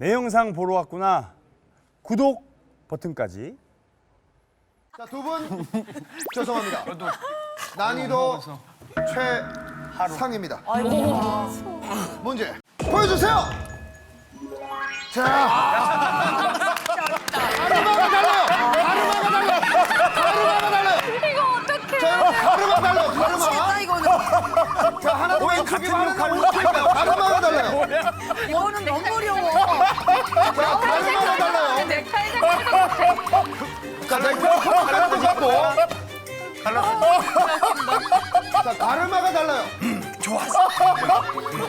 내 영상 보러 왔구나. 구독 버튼까지. 자, 두 분 죄송합니다. 난이도 최상입니다. 문제 보여주세요. 자, 가르마가 달라요. 가르마가 달라요. 가르마가 달라요. 이거 어떡해. 자, 여러분 가르마 달라요. 가르마. 나 이거는 자, 하나 더 맞추기만 하면 어떡할까요? 가르마가 달라요. 이거는 너무 어려워. 자, 가르마가 달라요. 자, 가르마가. 좋았어.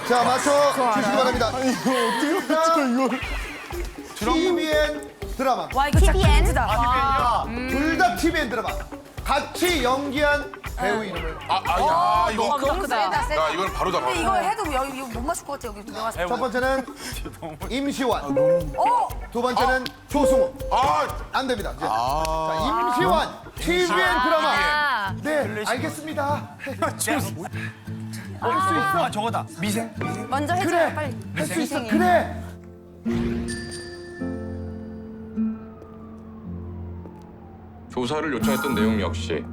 자, 맞춰 주시기 바랍니다. 이거 어떻게 이거? TVN 드라마. 와 이거 TVN다. 둘 다 TVN 드라마. 같이 연기한 배우 이름을. 아, 아, 야, 이거. 너무 세다. 야, 이걸 바로 잡아. 근데 이거 해도 여기 이거 못 맞출 것 같아 여기 내가. 첫 번째는 임시완. 어? 두 번째는 조승우. 아, 안 됩니다. 이제. 자, 임시완 TVN 드라마. 아. 네, 알겠습니다. 아 저거다. 미생. 먼저 해줘요 그래. 빨리. 할 수 있어. 그래. 조사를 요청했던 내용 역시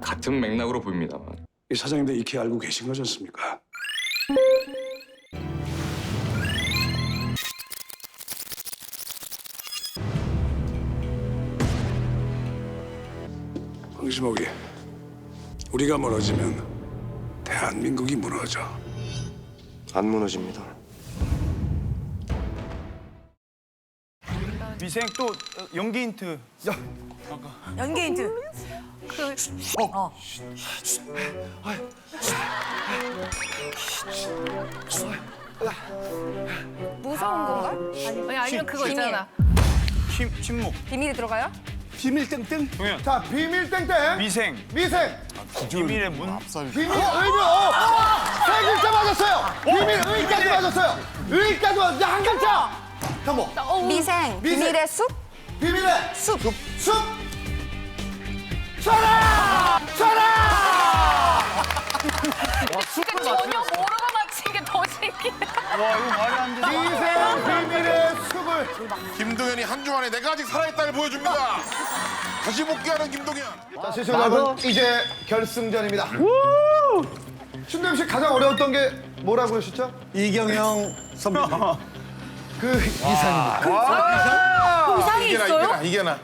같은 맥락으로 보입니다만 이 사장님들 익히 알고 계신 거지 않습니까? 황시목이 우리가 무너지면 대한민국이 무너져. 안 무너집니다. 미생 또 어, 연기 힌트. 연기 힌트. 그 어. 무서운 건가? 아니 아니면 그거 있잖아. 침 침묵. 비밀이 들어가요? 비밀 땡땡. 동현. 자, 비밀 땡땡. 미생. 미생. 비밀의 문. 비밀 의미 어! 세 글자 맞았어요. 비밀 의까지 맞았어요. 의까지 맞았어요. 한 글자. 현모. 미생. 미생. 비밀의 숲. 비밀의 숲. 숲. 전화! 전화! 진짜 전혀 모르고 맞힌 게 더 신기해. 와 이거 말이 안 돼. 미생 비밀의 숲을. 김동현이 한주 안에 내가 아직 살아있다를 보여줍니다. 다시 복귀하는 김동현. 자, 시청자 여러분, 이제 결승전입니다. 신동엽 씨 가장 어려웠던 게 뭐라고 그러셨죠? 이경영 선배. 그 이상입니다. 이상이 이게 나, 이게 나, 이게 나.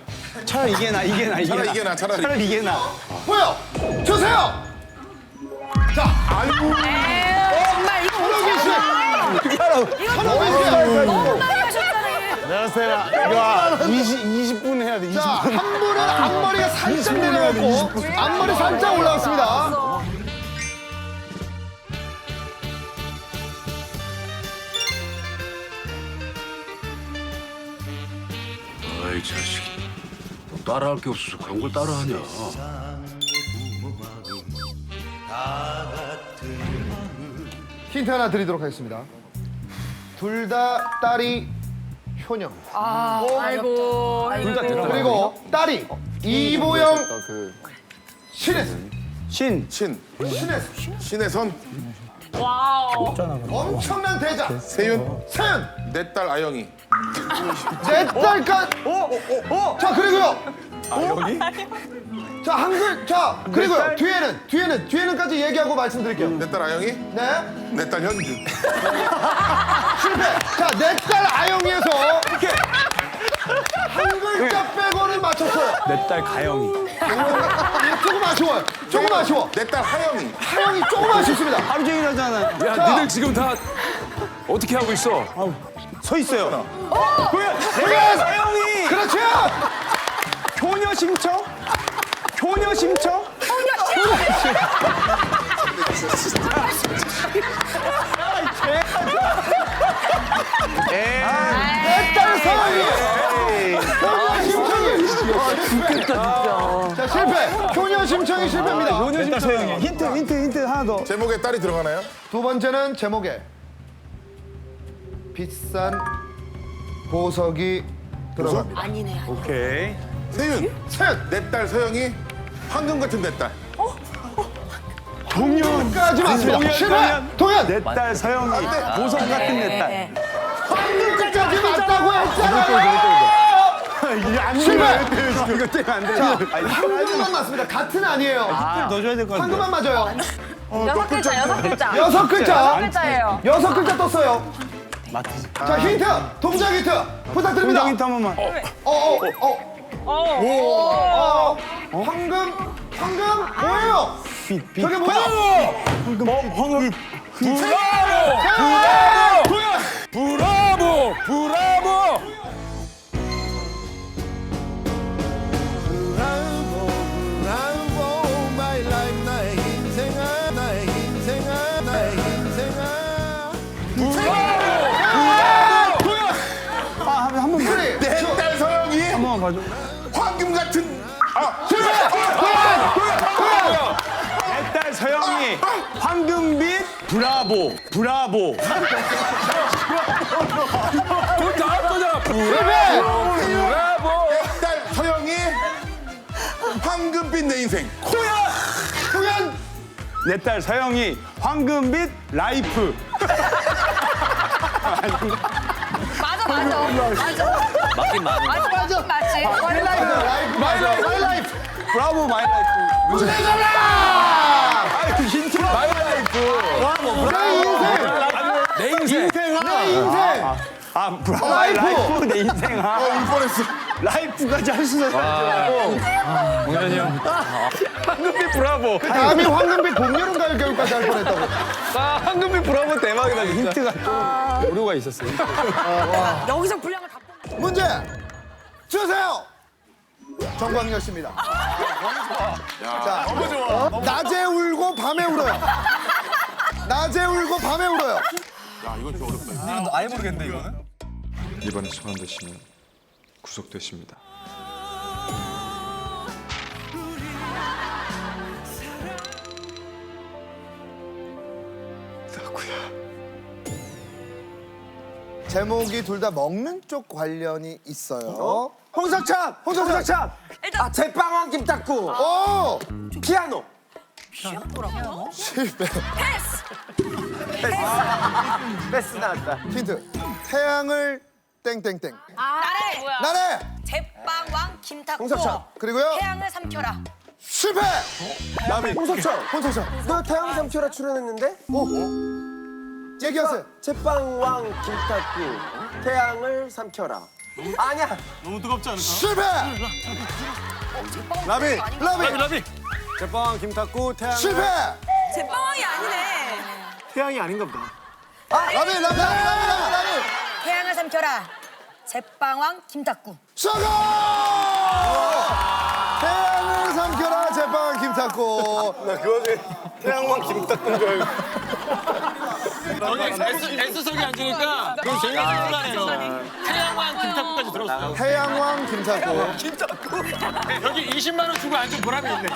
차라리 이게 나 이게 나 이게 차라리 이게 나, 차라리. 차라리 이게 나. 보여! 주세요! 자, 아이고. 정말 이거! 이거 손흥민 씨! 너무 많이 하셨잖아요. 안녕하세요. 야 20, 20분 해야 돼. 20분. 자, 한 분은 앞머리가 살짝 내려갔고, 앞머리 살짝 올라왔습니다. 아이 자식. 따라할 게 없어서 그런 걸 따라하냐? 힌트 하나 드리도록 하겠습니다. 둘 다 딸이 효녀. 아이고. 그리고 딸이 이보영 신혜선. 신. 신, 신혜선. 신의 선, 엄청난 대자. 세윤, 세연. 내딸 아영이. 내 딸까지. 자 그리고요. 여기? 자 한글 자 그리고요 뒤에는 뒤에는 뒤에는까지 얘기하고 말씀드릴게요. 내 딸 아영이, 네 내 딸 현주. 실패. 자 내 딸 아영이에서 이렇게 한 글자 빼고는 맞췄어요. 내 딸 가영이. 조금 아쉬워요. 조금 아쉬워. 내 딸 하영이. 하영이 조금 아쉽습니다. 하루 종일 하잖아. 야, 자. 니들 지금 다 어떻게 하고 있어? 서 있어요. 그래 가영이. 그렇죠. 효녀 심청. 효녀 심청. 내 딸 사랑이. 효녀 심청이. 자 실패. 효녀 심청이 실패입니다. 효녀 심청. 힌트 힌트 힌트 하나 더. 제목에 딸이 들어가나요? 두 번째는 제목에 비싼 보석이 들어갑니다. 아니네. 오케이. 세윤, 세연 내딸 서영이 황금 같은 내 딸. 까지 맞습니다. 동현, 실패. 동현. 동현. 내 딸 서영이. 보석 같은 내 딸. 황금 끝까지 이게 안 실패! 돼. 이거 때문에 안 돼. 자, 황금만 맞습니다. 같은 아니에요. 넣어줘야 될것 같은데. 황금만 맞아요. 여섯 글자, 여섯 글자. 여섯 글자. 여섯 글자예요. 여섯 글자 떴어요. 자, 힌트! 동작 힌트! 부탁드립니다. 동작 힌트 한 번만. 어, 어, 어. 어. 어. 황금, 황금, 뭐예요? 저게 뭐야? 황금. 어, 황금. 브라보! 브라보! 브라보! 봐줘. 황금 같은 아내딸 서영이 황금빛 브라보 브라보 돈 나올 거잖아 브라보 내딸 서영이 황금빛 내 인생 공연! 내 딸 서영이 황금빛 라이프 맞아, 맞아. 맞아. 맞는 맞아, 맞아. 맞지? 마이 라이프, 마이 라이프, 마이 라이프. 브라보 마이 라이프 정답! 아 힌트 마이 라이프 내 인생! 내 인생. 내 인생! 아 브라보. 마이 라이프. 라이프. 내 인생 아. 울 뻔했어. 라이프까지 할 수가 있어. 공연이 형 황금빛 브라보 다음이 황금빛 봄, 여름, 가을, 겨울까지 할 뻔했다고. 아 황금빛 브라보 대박이다 힌트가 좀 오류가 있었어 여기서 분량을 다 뽑 문제 주세요. 정광열 씨입니다. 자, 낮에 울고 밤에 울어요. 낮에 울고 밤에 울어요. 이번에 소환되시면 구속되십니다. 제목이 둘 다 먹는 쪽 관련이 있어요. 홍석천 홍석천 아, 제빵왕 김탁구. 오! 피아노. 피아노라고? 실패. 패스 나왔다 힌트. 태양을 땡땡땡. 나래 뭐야? 나래. 제빵왕 김탁구 홍석천. 그리고요. 태양을 삼켜라 실패. 남이. 홍석천. 홍석천. 너 태양 삼켜라 출연했는데? 오. 얘기하세요. 제빵왕 김탁구 태양을 삼켜라 아니야 실패. 라비. 라비. 라비 제빵 김탁구 태양 실패. 제빵왕이 아니네 태양이 아닌가 보다 라비. 라비. 라비. 라비. 라비. 태양을 삼켜라 제빵왕 김탁구 성공! 태양을 삼켜라 제빵 김탁구. 태양왕 김탁구인 줄 알고 S석이 앉으니까 너 제일 순간해요. 태양왕 김탁구까지 들었어 태양왕 김탁구. 여기 20만 원 주고 앉은 보람이 있네